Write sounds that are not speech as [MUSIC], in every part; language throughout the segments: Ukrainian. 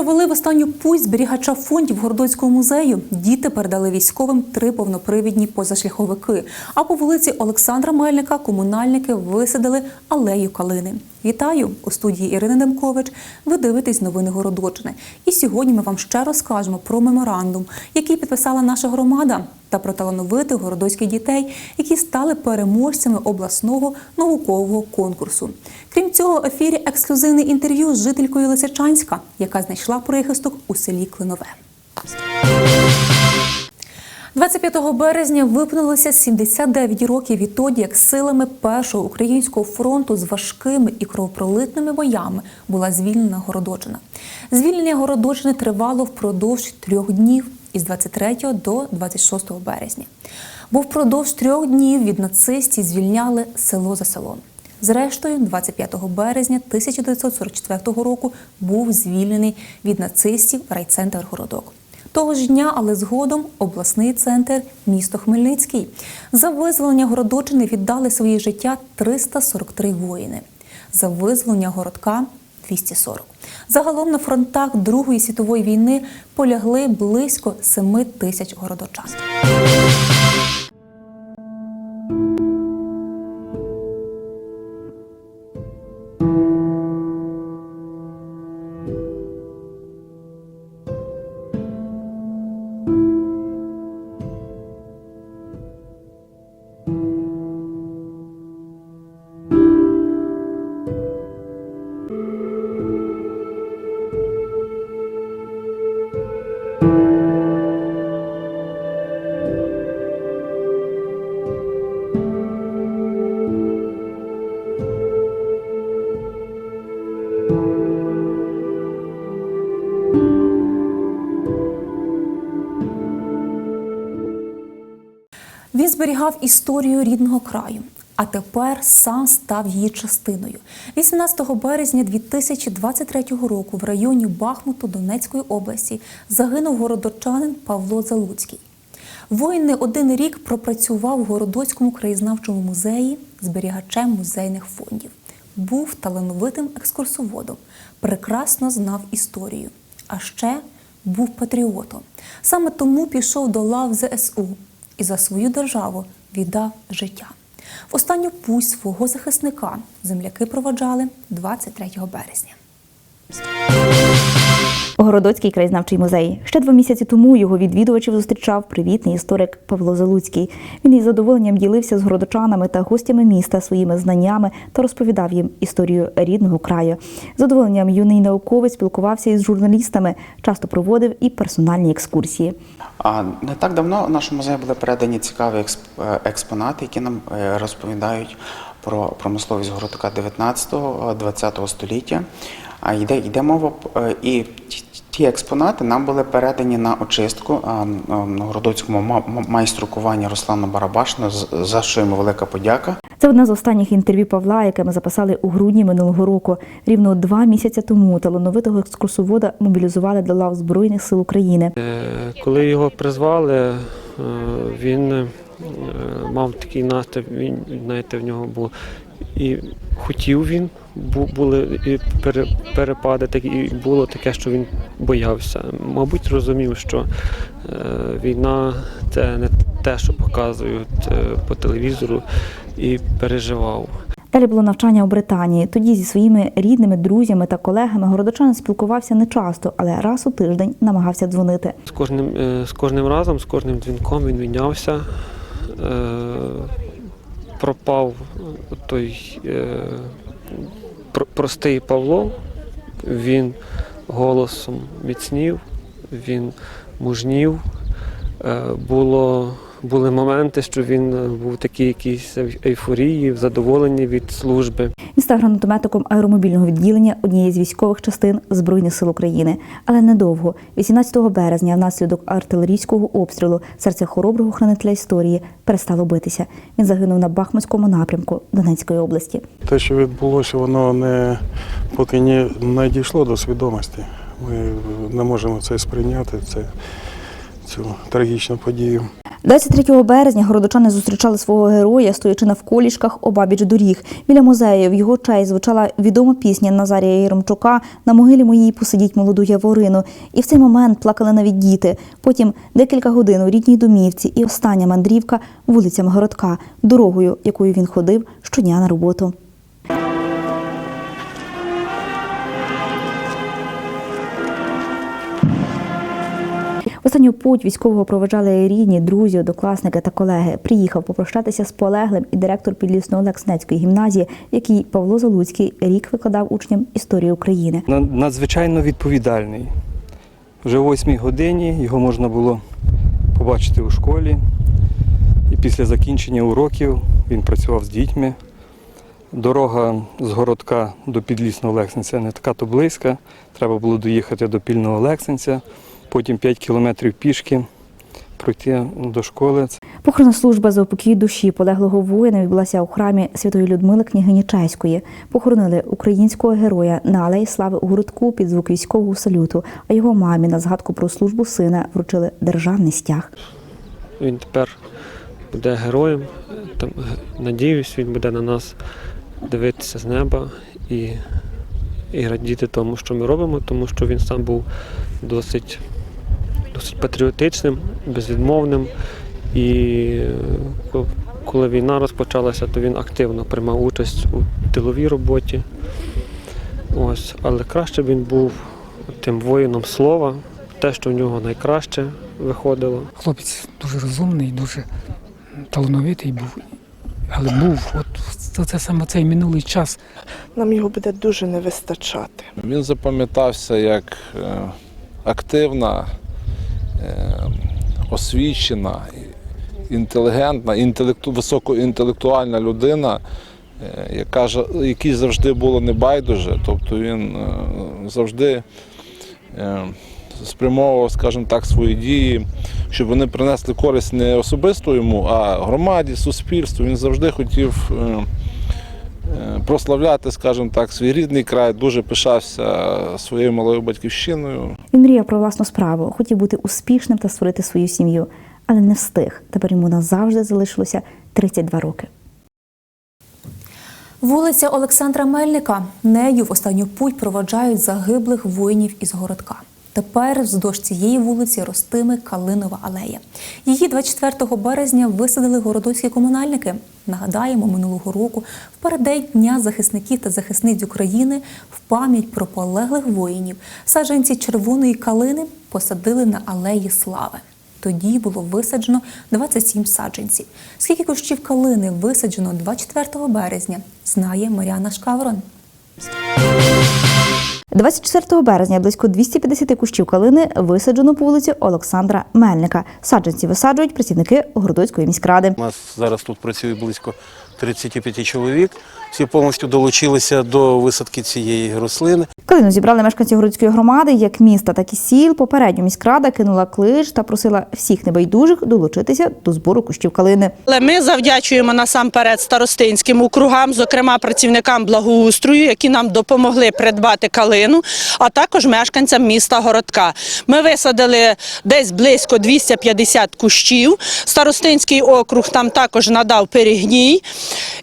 Провели в останню путь зберігача фондів Городоцького музею. Діти передали військовим три повнопривідні позашляховики. А по вулиці Олександра Мельника комунальники висадили алею калини. Вітаю у студії Ірини Демкович. Ви дивитесь новини Городочини. І сьогодні ми вам ще розкажемо про меморандум, який підписала наша громада, та про талановитих городоцьких дітей, які стали переможцями обласного наукового конкурсу. Крім цього, в ефірі ексклюзивне інтерв'ю з жителькою Лисичанська, яка знайшла прихисток у селі Клинове. 25 березня виповнилося 79 років відтоді, як силами першого українського фронту з важкими і кровопролитними боями була звільнена Городочина. Звільнення Городочини тривало впродовж трьох днів із 23 до 26 березня. Бо впродовж трьох днів від нацистів звільняли село за селом. Зрештою, 25 березня 1944 року був звільнений від нацистів райцентр Городок. Того ж дня, але згодом обласний центр місто Хмельницький. За визволення Городочини віддали своє життя 343 воїни. За визволення городка 240. Загалом на фронтах Другої світової війни полягли близько 7 тисяч городочан. Зберігав історію рідного краю, а тепер сам став її частиною. 18 березня 2023 року в районі Бахмуту Донецької області загинув городочанин Павло Залуцький. Воїн не один рік пропрацював у Городоцькому краєзнавчому музеї зберігачем музейних фондів. Був талановитим екскурсоводом, прекрасно знав історію, а ще був патріотом. Саме тому пішов до лав ЗСУ і за свою державу віддав життя. В останню путь свого захисника земляки проводжали 23 березня. Городоцький краєзнавчий музей. Ще два місяці тому його відвідувачів зустрічав привітний історик Павло Залуцький. Він із задоволенням ділився з городочанами та гостями міста своїми знаннями та розповідав їм історію рідного краю. З задоволенням юний науковець спілкувався із журналістами, часто проводив і персональні екскурсії. А не так давно нашому музеї були передані цікаві е, експонати, які нам е, розповідають про промисловість городка 19-20 століття. А йде, йде мова е, і ті- експонати нам були передані на очистку городоцькому майстру кування Руслану Барабашину, з- за що йому велика подяка. Це одне з останніх інтерв'ю Павла, яке ми записали у грудні минулого року. Рівно два місяці тому талановитого екскурсовода мобілізували до лав Збройних сил України. Е, Коли його призвали, е, він е, мав такий настрій, він, знаєте, в нього був і хотів він, були і перепади, і було таке, що він боявся. Мабуть, розумів, що е, війна це не те, що показують е, по телевізору, і переживав. Далі було навчання у Британії. Тоді зі своїми рідними, друзями та колегами городочанин спілкувався не часто, але раз у тиждень намагався дзвонити. З кожним, е, з кожним разом, з кожним дзвінком він мінявся. Е, пропав той простий Павло, він голосом міцнів, він мужнів. Е, було, були моменти, що він е, був такий якийсь ейфорії, в задоволенні від служби. Він став гранатометиком аеромобільного відділення однієї з військових частин Збройних сил України. Але недовго, 18 березня, внаслідок артилерійського обстрілу, серце хороброго хранителя історії перестало битися. Він загинув на Бахмутському напрямку Донецької області. Те, що відбулося, воно не поки не дійшло до свідомості. Ми не можемо це сприйняти. Це, цю трагічну подію. 23 березня городочани зустрічали свого героя, стоячи на вколішках обабіч доріг. Біля музею в його честь звучала відома пісня Назарія Єремчука На могилі моїй посидіть молоду яворину. І в цей момент плакали навіть діти. Потім декілька годин у рідній домівці і остання мандрівка вулицями городка, дорогою, якою він ходив щодня на роботу. Останню путь військового проведжали рідні, друзі, однокласники та колеги. Приїхав попрощатися з полеглим і директор Підлісно-Олексинецької гімназії, який Павло Залуцький рік викладав учням історії України. Надзвичайно відповідальний. Вже о 8 годині його можна було побачити у школі. І після закінчення уроків він працював з дітьми. Дорога з городка до підлісного Олексинця не така то близька. Треба було доїхати до пільного Олексинця, потім 5 кілометрів пішки пройти до школи. Похоронна служба за упокій душі полеглого воїна відбулася у храмі Святої Людмили княгині Чеської. Похоронили українського героя на алеї слави у городку під звук військового салюту. А його мамі на згадку про службу сина вручили державний стяг. Він тепер буде героєм. Там, надіюсь, він буде на нас дивитися з неба і, і радіти тому, що ми робимо, тому що він сам був досить, досить патріотичним, безвідмовним. І е, коли війна розпочалася, то він активно приймав участь у тиловій роботі. Ось, але краще б він був тим воїном слова, те, що в нього найкраще виходило. Хлопець дуже розумний, дуже талановитий був. Але був, от це, це саме цей минулий час. Нам його буде дуже не вистачати. Він запам'ятався як е, активна, освічена, інтелігентна, інтелекту, високоінтелектуальна людина, е, яка, жа- якій завжди було небайдуже. Тобто він е, завжди е, спрямовував, скажімо так, свої дії, щоб вони принесли користь не особисто йому, а громаді, суспільству. Він завжди хотів. Е, прославляти, скажімо так, свій рідний край, дуже пишався своєю малою батьківщиною. Він мріяв про власну справу, хотів бути успішним та створити свою сім'ю, але не встиг. Тепер йому назавжди залишилося 32 роки. Вулиця Олександра Мельника. Нею в останню путь проваджають загиблих воїнів із городка. Тепер вздовж цієї вулиці ростиме Калинова алея. Її 24 березня висадили городоцькі комунальники. Нагадаємо, минулого року в переддень Дня захисників та захисниць України в пам'ять про полеглих воїнів саджанці червоної калини посадили на алеї слави. Тоді було висаджено 27 саджанців. Скільки кущів калини висаджено 24 березня, знає Маріана Шкаврон. 24 березня близько 250 кущів калини висаджено по вулиці Олександра Мельника. Саджанці висаджують працівники Городоцької міськради. У нас зараз тут працює близько 35 чоловік. Всі повністю долучилися до висадки цієї рослини. Калину зібрали мешканці городської громади, як міста, так і сіл. Попередньо міськрада кинула клич та просила всіх небайдужих долучитися до збору кущів калини. Але ми завдячуємо насамперед старостинським округам, зокрема працівникам благоустрою, які нам допомогли придбати калину, а також мешканцям міста Городка. Ми висадили десь близько 250 кущів. Старостинський округ там також надав перегній.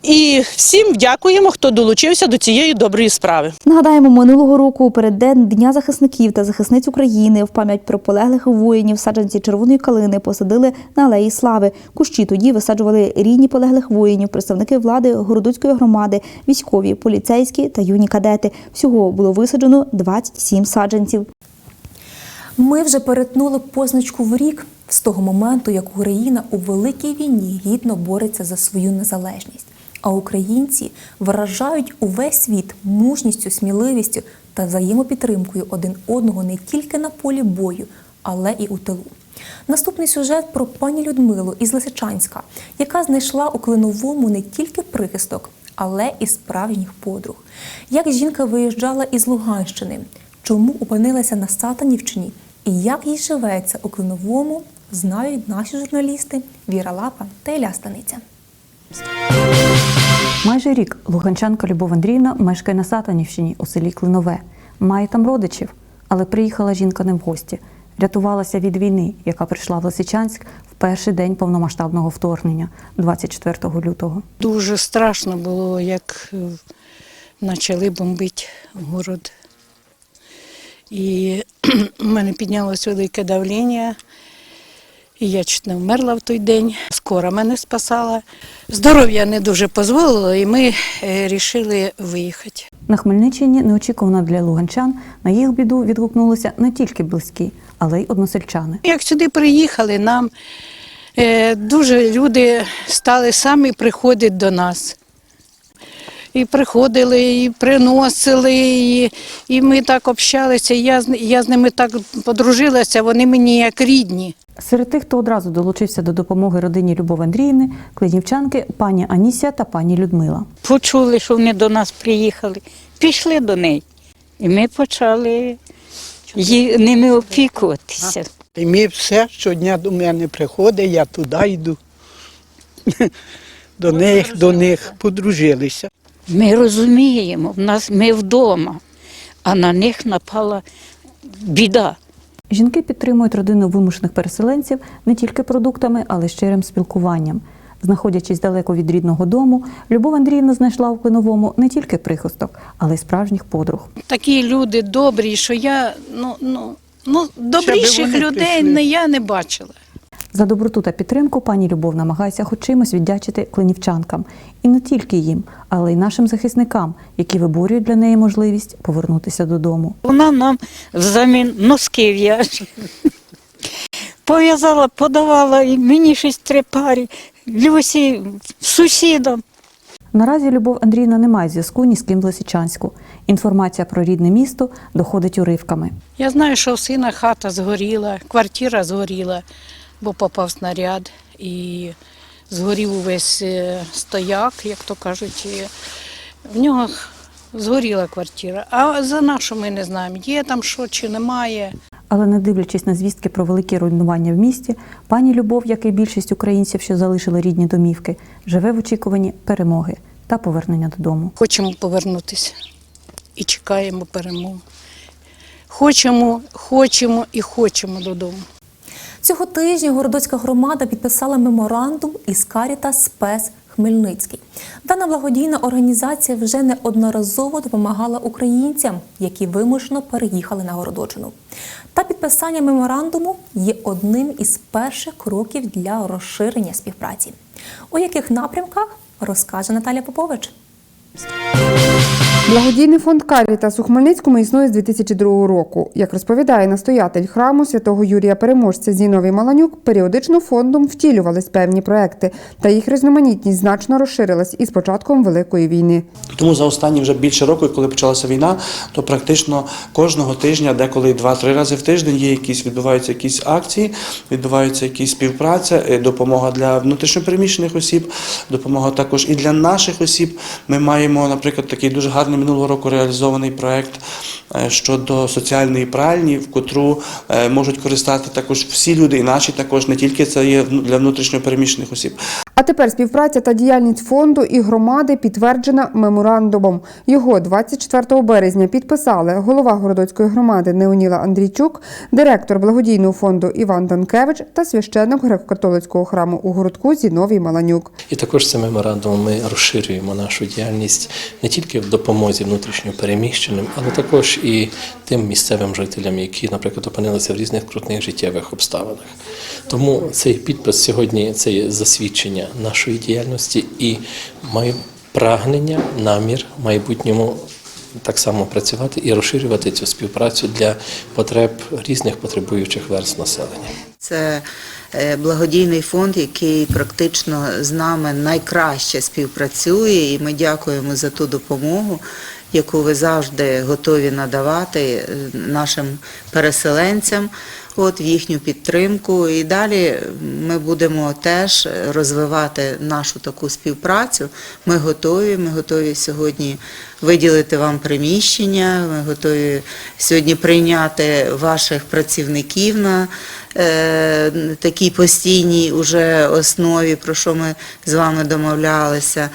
І всім дякуємо, хто долучився до цієї доброї справи. Нагадаємо, минулого року у переддень Дня захисників та захисниць України в пам'ять про полеглих воїнів саджанці червоної калини посадили на алеї слави. Кущі тоді висаджували рідні полеглих воїнів, представники влади городоцької громади, військові, поліцейські та юні кадети. Всього було висаджено 27 саджанців. Ми вже перетнули позначку в рік з того моменту, як Україна у великій війні гідно бореться за свою незалежність. А українці вражають увесь світ мужністю, сміливістю та взаємопідтримкою один одного не тільки на полі бою, але і у тилу. Наступний сюжет про пані Людмилу із Лисичанська, яка знайшла у Клиновому не тільки прихисток, але і справжніх подруг. Як жінка виїжджала із Луганщини, чому опинилася на Сатанівщині і як їй живеться у Клиновому, знають наші журналісти Віра Лапа та Ілля Станиця. Майже рік луганчанка Любов Андріївна мешкає на Сатанівщині у селі Клинове. Має там родичів, але приїхала жінка не в гості. Рятувалася від війни, яка прийшла в Лисичанськ в перший день повномасштабного вторгнення 24 лютого. Дуже страшно було, як е, почали бомбити город. І [CLEARS THROAT] в мене піднялось велике давлення. І я чуть не вмерла в той день. Скоро мене спасала. Здоров'я не дуже дозволило, і ми вирішили виїхати. На Хмельниччині неочікувано для луганчан на їх біду відгукнулися не тільки близькі, але й односельчани. Як сюди приїхали, нам е, дуже люди стали самі приходити до нас. І приходили, і приносили, і, і ми так общалися. Я, з- я з ними так подружилася, вони мені як рідні. Серед тих, хто одразу долучився до допомоги родині Любов Андріївни, клинівчанки пані Анісія та пані Людмила. почули, що вони до нас приїхали, пішли до неї. І ми почали ї- ними опікуватися. І ми все щодня до мене приходить, я туди йду. [LAUGHS] До них, до них подружилися. Ми розуміємо, в нас ми вдома, а на них напала біда. Жінки підтримують родину вимушених переселенців не тільки продуктами, але й щирим спілкуванням. Знаходячись далеко від рідного дому, Любов Андріївна знайшла у Клиновому не тільки прихисток, але й справжніх подруг. Такі люди добрі, що я ну, ну, ну, добріших людей не, я не бачила. За доброту та підтримку пані Любов намагається хоч чимось віддячити клинівчанкам. І не тільки їм, але й нашим захисникам, які виборюють для неї можливість повернутися додому. Вона нам взамін носки в'яже. Пов'язала, подавала і мені щось три пари, Люсі, сусідам. Наразі Любов Андріївна не має зв'язку ні з ким в Лисичанську. Інформація про рідне місто доходить уривками. Я знаю, що у сина хата згоріла, квартира згоріла, бо попав снаряд і згорів увесь е, стояк, як то кажуть. В нього згоріла квартира. А за нашу ми не знаємо, є там що чи немає. Але не дивлячись на звістки про великі руйнування в місті, пані Любов, як і більшість українців, що залишили рідні домівки, живе в очікуванні перемоги та повернення додому. Хочемо повернутися і чекаємо перемоги. Хочемо, хочемо і хочемо додому. Цього тижня Городоцька громада підписала меморандум із Caritas Спес Хмельницький. Дана благодійна організація вже неодноразово допомагала українцям, які вимушено переїхали на Городочину. Та підписання меморандуму є одним із перших кроків для розширення співпраці. У яких напрямках розкаже Наталя Попович. Благодійний фонд Карітас у Хмельницькому існує з 2002 року. Як розповідає настоятель храму святого Юрія Переможця Зіновій Маланюк, періодично фондом втілювались певні проекти, та їх різноманітність значно розширилась із початком Великої війни. Тому за останні вже більше року, коли почалася війна, то практично кожного тижня, деколи два-три рази в тиждень є якісь відбуваються якісь акції, відбуваються якісь співпраця, е, допомога для внутрішньопереміщених осіб, допомога також і для наших осіб. Ми маємо, наприклад, такий дуже гарний минулого року реалізований проект е, щодо соціальної пральні, в котру е, можуть користати також всі люди, і наші також не тільки це є для внутрішньопереміщених осіб. А тепер співпраця та діяльність фонду і громади підтверджена меморандумом. Його 24 березня підписали голова Городоцької громади Неоніла Андрійчук, директор благодійного фонду Іван Данкевич та священник греко-католицького храму у городку Зіновій Маланюк. І також цим меморандумом ми розширюємо нашу діяльність не тільки в допомозі внутрішньо переміщеним, але також і тим місцевим жителям, які, наприклад, опинилися в різних крутних життєвих обставинах. Тому цей підпис сьогодні це є засвідчення нашої діяльності і маю прагнення, намір в майбутньому так само працювати і розширювати цю співпрацю для потреб різних потребуючих верст населення. Це благодійний фонд, який практично з нами найкраще співпрацює, і ми дякуємо за ту допомогу, яку ви завжди готові надавати е, нашим переселенцям. От в їхню підтримку, і далі ми будемо теж розвивати нашу таку співпрацю. Ми готові. Ми готові сьогодні виділити вам приміщення. Ми готові сьогодні прийняти ваших працівників на е, такій постійній уже основі, про що ми з вами домовлялися.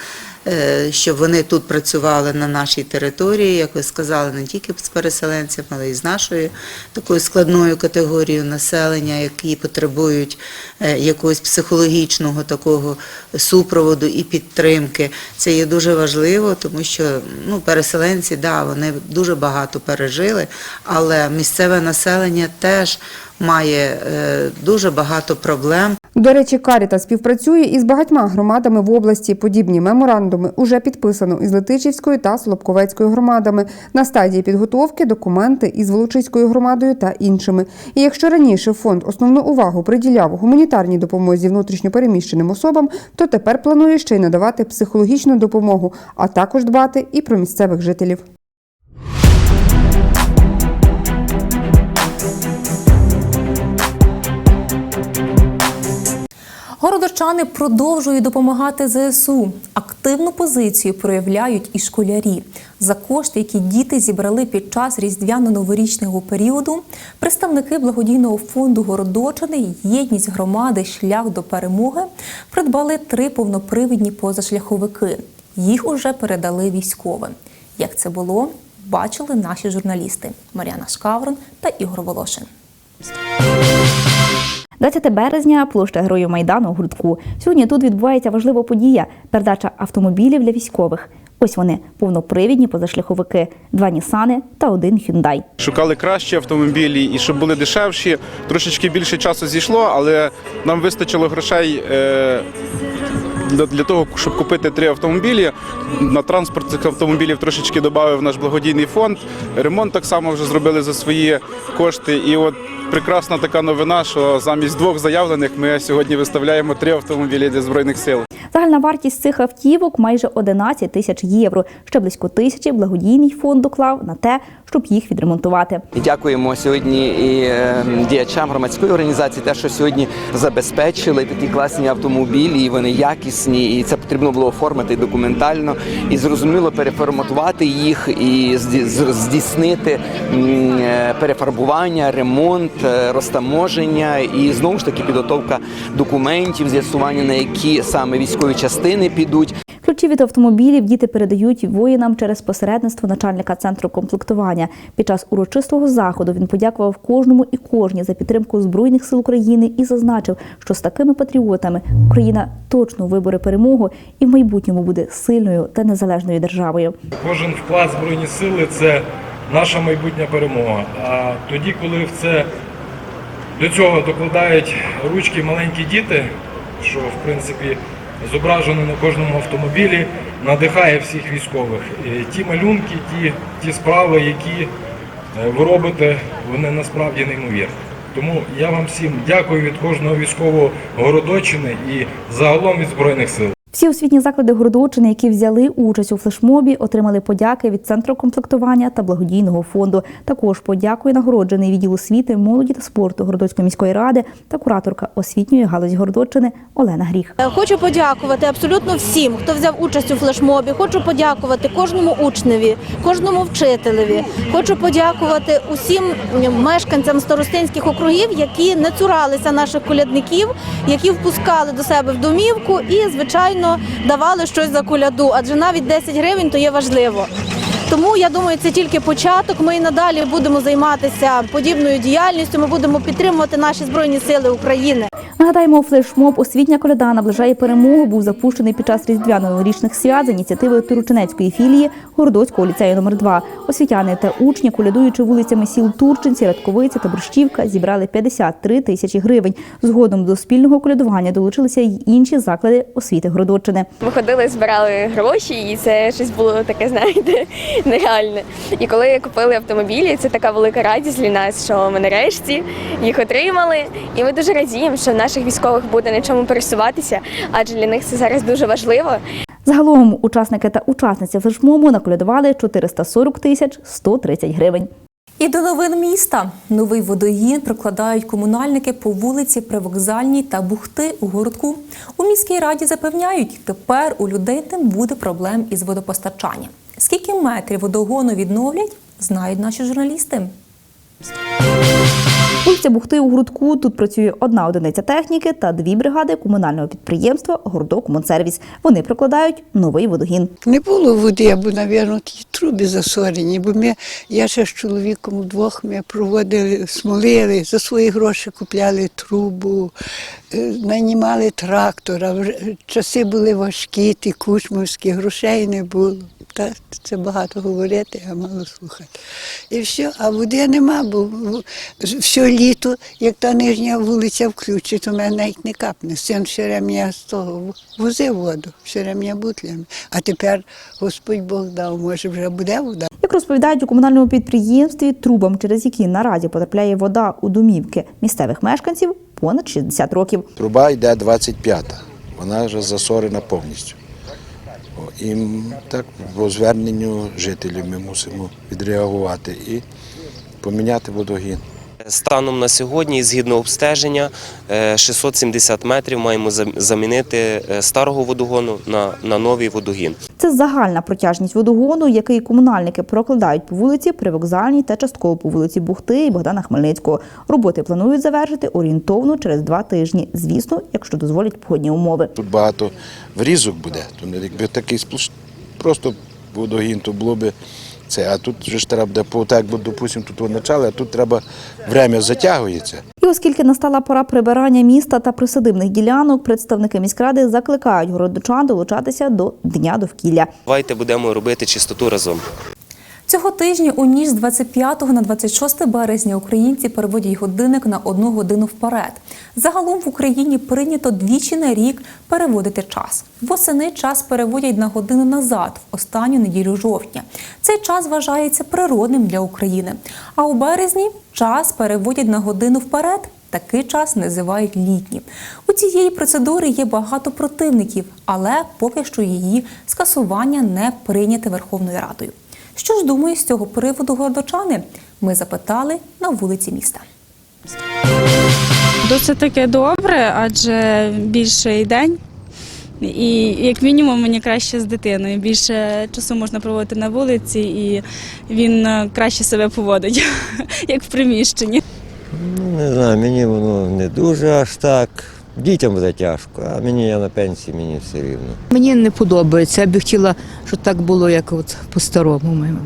е, щоб вони тут працювали на нашій території, як ви сказали, не тільки з переселенцями, але й з нашою такою складною категорією населення, які потребують е, якогось психологічного такого супроводу і підтримки. Це є дуже важливо, тому що ну, переселенці, да, вони дуже багато пережили, але місцеве населення теж має е, дуже багато проблем. До речі, Каріта співпрацює із багатьма громадами в області. Подібні меморандуми уже підписано із Летичівською та Солобковецькою громадами. На стадії підготовки документи із Волочиською громадою та іншими. І якщо раніше фонд основну увагу приділяв гуманітарній допомозі внутрішньопереміщеним особам, то тепер планує ще й надавати психологічну допомогу, а також дбати і про місцевих жителів. Городочани продовжують допомагати ЗСУ. Активну позицію проявляють і школярі. За кошти, які діти зібрали під час різдвяно-новорічного періоду, представники благодійного фонду Городочани Єдність громади Шлях до перемоги придбали три повнопривідні позашляховики. Їх уже передали військовим. Як це було, бачили наші журналісти Мар'яна Шкаврон та Ігор Волошин. 20 березня, площа Героїв Майдану у Грудку. Сьогодні тут відбувається важлива подія передача автомобілів для військових. Ось вони повнопривідні позашляховики, два Нісани та один Hyundai. Шукали кращі автомобілі і щоб були дешевші. Трошечки більше часу зійшло, але нам вистачило грошей. Е- для того, щоб купити три автомобілі, на транспорт цих автомобілів трошечки додав наш благодійний фонд. Ремонт так само вже зробили за свої кошти. І от прекрасна така новина, що замість двох заявлених ми сьогодні виставляємо три автомобілі для збройних сил. Загальна вартість цих автівок майже 11 тисяч євро. Ще близько тисячі благодійний фонд доклав на те, щоб їх відремонтувати. Дякуємо сьогодні і е, діячам громадської організації, те, що сьогодні забезпечили такі класні автомобілі, і вони якісні, і це потрібно було оформити документально і зрозуміло переформатувати їх і здійснити е, перефарбування, ремонт, е, розтаможення і знову ж таки підготовка документів, з'ясування на які саме військові частини підуть. Ключі від автомобілів діти передають воїнам через посередництво начальника центру комплектування. Під час урочистого заходу він подякував кожному і кожній за підтримку збройних сил України і зазначив, що з такими патріотами Україна точно виборе перемогу і в майбутньому буде сильною та незалежною державою. Кожен вклад Збройні сили це наша майбутня перемога. А тоді, коли в це до цього докладають ручки маленькі діти, що в принципі зображено на кожному автомобілі, надихає всіх військових. Ті малюнки, ті, ті справи, які е, ви робите, вони насправді неймовірні. Тому я вам всім дякую від кожного військового Городочини і загалом від Збройних сил. Всі освітні заклади Городочини, які взяли участь у флешмобі, отримали подяки від центру комплектування та благодійного фонду. Також подякує нагороджений відділ освіти, молоді та спорту Городоцької міської ради та кураторка освітньої галузі Городочини Олена Гріх. Е, Хочу подякувати абсолютно всім, хто взяв участь у флешмобі. Хочу подякувати кожному учневі, кожному вчителеві. Хочу подякувати усім мешканцям старостинських округів, які не цуралися наших колядників, які впускали до себе в домівку і, звичайно, давали щось за куляду, Адже навіть 10 гривень то є важливо. Тому я думаю, це тільки початок. Ми і надалі будемо займатися подібною діяльністю. Ми будемо підтримувати наші збройні сили України. Нагадаємо, флешмоб освітня коляда наближає перемогу був запущений під час різдвяно-новорічних свят за ініціативи Турчинецької філії Городоцького ліцею номер 2 Освітяни та учні, колядуючи вулицями сіл Турчинці, Радковиця та Борщівка, зібрали 53 тисячі гривень. Згодом до спільного колядування долучилися й інші заклади освіти Городоччини. Ми ходили, збирали гроші, і це щось було таке, знаєте, [LAUGHS] нереальне. І коли купили автомобілі, це така велика радість для нас, що ми нарешті їх отримали. І ми дуже радіємо, що в наших військових буде на чому пересуватися, адже для них це зараз дуже важливо. Загалом учасники та учасниці флешмобу наколядували 440 тисяч 130 гривень. І до новин міста новий водогін прокладають комунальники по вулиці Привокзальній та Бухти у городку. У міській раді запевняють, тепер у людей не буде проблем із водопостачанням. Скільки метрів водогону відновлять, знають наші журналісти. Вулиця Бухти у Грудку. Тут працює одна одиниця техніки та дві бригади комунального підприємства Гордокомунсервіс. Вони прокладають новий водогін. Не було води, або, мабуть, ті труби засорені, бо ми, я ще з чоловіком вдвох ми проводили, смолили, за свої гроші купляли трубу, нанімали трактора. Часи були важкі, ті кучмовські, грошей не було. Та це багато говорити, а мало слухати. І все, а води нема, бо все літо, як та нижня вулиця включить, то мене навіть не капне. Син все рем'я з того возив воду, все рем'я бутлями. А тепер Господь Бог дав, може вже буде вода. Як розповідають у комунальному підприємстві, трубам, через які наразі потрапляє вода у домівки місцевих мешканців, понад 60 років. Труба йде 25-та, вона вже засорена повністю. І так по зверненню жителів ми мусимо відреагувати і поміняти водогін. Станом на сьогодні, згідно обстеження, е, 670 метрів маємо замінити е, старого водогону на, на новий водогін. Це загальна протяжність водогону, який комунальники прокладають по вулиці Привокзальній та частково по вулиці Бухти і Богдана Хмельницького. Роботи планують завершити орієнтовно через два тижні. Звісно, якщо дозволять погодні умови. Тут багато врізок буде, не якби такий сплош... просто водогін, то було би це. А тут вже ж треба так, бо, допустимо, тут почали, а тут треба время затягується. І оскільки настала пора прибирання міста та присадибних ділянок, представники міськради закликають городочан долучатися до дня довкілля. Давайте будемо робити чистоту разом. Цього тижня у ніч з 25 на 26 березня українці переводять годинник на одну годину вперед. Загалом в Україні прийнято двічі на рік переводити час. Восени час переводять на годину назад, в останню неділю жовтня. Цей час вважається природним для України. А у березні час переводять на годину вперед. Такий час називають літнім. У цієї процедури є багато противників, але поки що її скасування не прийняте Верховною Радою. Що ж думають з цього приводу городочани? Ми запитали на вулиці міста. Досить таки добре, адже більший день. І як мінімум мені краще з дитиною. Більше часу можна проводити на вулиці, і він е, краще себе поводить, [LAUGHS] як в приміщенні. Ну, не знаю, мені воно не дуже аж так. Дітям буде тяжко, а мені я на пенсії, мені все рівно. Мені не подобається. Я б хотіла, щоб так було, як от по-старому. моєму.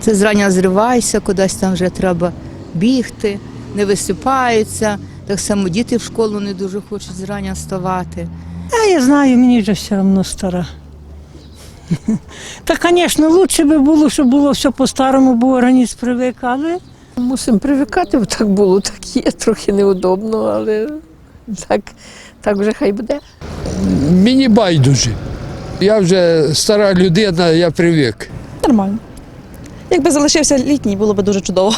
Це зрання зриваєшся, кудись там вже треба бігти, не висипаються. Так само діти в школу не дуже хочуть зрання вставати. А я знаю, мені вже все одно стара. [LAUGHS] Та, звісно, краще би було, щоб було все по-старому, бо організм привик, але Мусимо привикати, бо так було, так є, трохи неудобно, але так, так вже хай буде. Мені байдуже. Я вже стара людина, я привик. Нормально. Якби залишився літній, було б дуже чудово.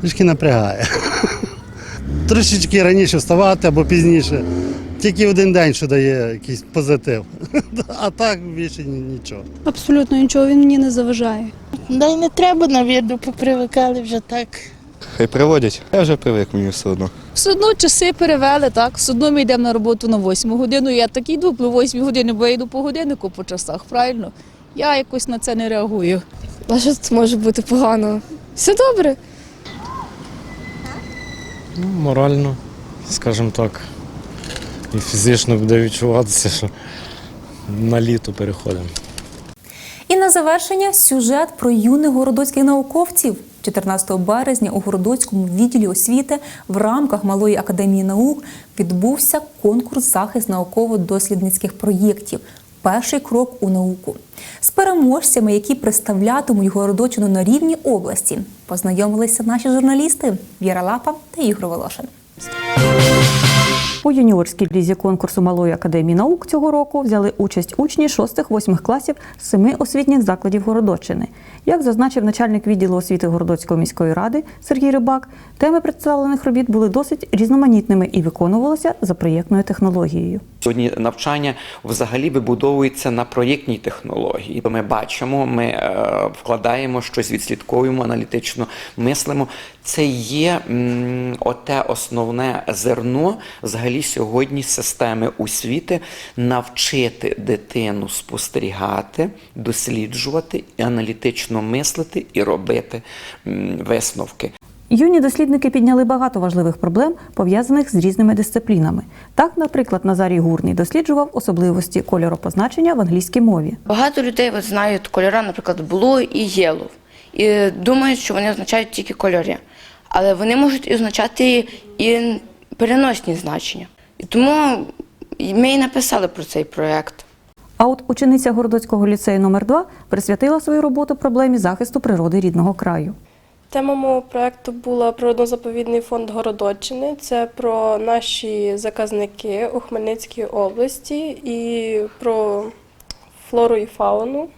Трішки напрягає. Трошечки раніше вставати або пізніше. Тільки один день, що дає якийсь позитив. [LAUGHS] А так більше нічого. Абсолютно нічого, він мені не заважає. Да й не треба, навірно, попривикали вже так. Хай приводять. Я вже привик мені все одно. Все одно часи перевели, так. Все одно ми йдемо на роботу на 8 годину. Я так йду по 8 години, бо я йду по годиннику по часах, правильно? Я якось на це не реагую. А що тут може бути погано? Все добре. Ну, морально, скажімо так. І фізично буде відчуватися, що на літо переходимо. І на завершення сюжет про юних городоцьких науковців. 14 березня у Городоцькому відділі освіти в рамках Малої академії наук відбувся конкурс захист науково-дослідницьких проєктів. Перший крок у науку з переможцями, які представлятимуть Городочину на рівні області, познайомилися наші журналісти Віра Лапа та Ігор Волошин. У юніорській лізі конкурсу Малої академії наук цього року взяли участь учні 6-8 класів з семи освітніх закладів Городоччини. Як зазначив начальник відділу освіти Городоцької міської ради Сергій Рибак, теми представлених робіт були досить різноманітними і виконувалися за проєктною технологією. Сьогодні навчання взагалі вибудовується на проєктній технології. Ми бачимо, ми е, вкладаємо щось, відслідковуємо, аналітично мислимо. Це є оте основне зерно взагалі сьогодні системи освіти навчити дитину спостерігати, досліджувати, і аналітично мислити і робити висновки. Юні дослідники підняли багато важливих проблем, пов'язаних з різними дисциплінами. Так, наприклад, Назарій Гурний досліджував особливості кольоропозначення в англійській мові. Багато людей от знають кольори, наприклад, blue і yellow. І думають, що вони означають тільки кольори. Але вони можуть і означати і переносні значення. І тому ми і написали про цей проєкт. А от учениця Городоцького ліцею номер 2 присвятила свою роботу проблемі захисту природи рідного краю. Тема мого проєкту була природно-заповідний фонд Городоччини. Це про наші заказники у Хмельницькій області і про флору і фауну.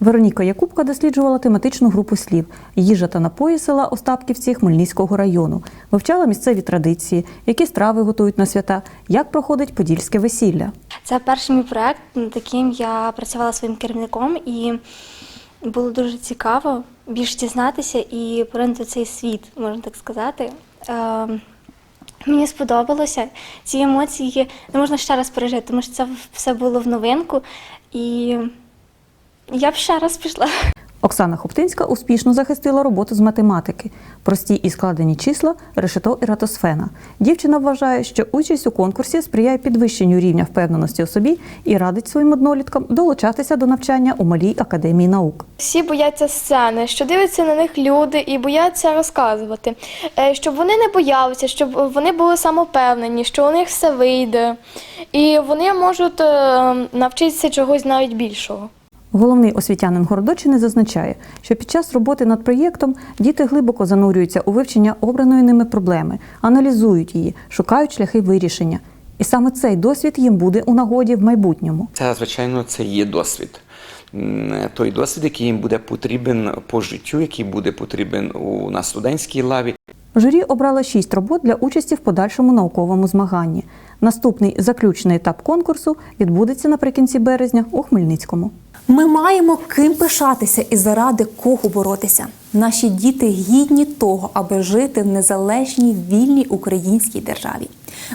Вероніка Якубка досліджувала тематичну групу слів їжа та напої села Остапківці Хмельницького району, вивчала місцеві традиції, які страви готують на свята, як проходить подільське весілля. Це перший мій проект, над яким я працювала своїм керівником, і було дуже цікаво більш дізнатися і поринути цей світ, можна так сказати. Е, Мені сподобалося ці емоції не можна ще раз пережити, тому що це все було в новинку, і я б ще раз пішла. Оксана Хоптинська успішно захистила роботу з математики, прості і складені числа, решето і ратосфена. Дівчина вважає, що участь у конкурсі сприяє підвищенню рівня впевненості у собі і радить своїм одноліткам долучатися до навчання у малій академії наук. Всі бояться сцени, що дивляться на них люди і бояться розказувати, Е, щоб вони не боялися, щоб вони були самопевнені, що у них все вийде, і вони можуть е, навчитися чогось навіть більшого. Головний освітянин Городочини зазначає, що під час роботи над проєктом діти глибоко занурюються у вивчення обраної ними проблеми, аналізують її, шукають шляхи вирішення. І саме цей досвід їм буде у нагоді в майбутньому. Це, звичайно, це є досвід. Той досвід, який їм буде потрібен по життю, який буде потрібен у на студентській лаві. Журі обрало шість робот для участі в подальшому науковому змаганні. Наступний заключний етап конкурсу відбудеться наприкінці березня у Хмельницькому. Ми маємо ким пишатися і заради кого боротися. Наші діти гідні того, аби жити в незалежній вільній українській державі.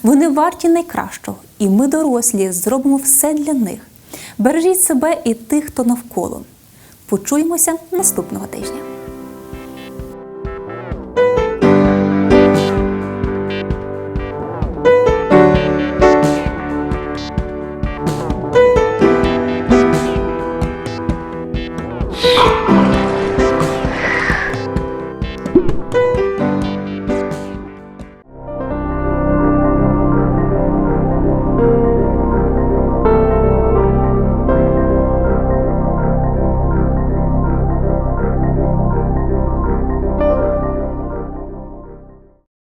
Вони варті найкращого, і ми, дорослі, зробимо все для них. Бережіть себе і тих, хто навколо. Почуємося наступного тижня.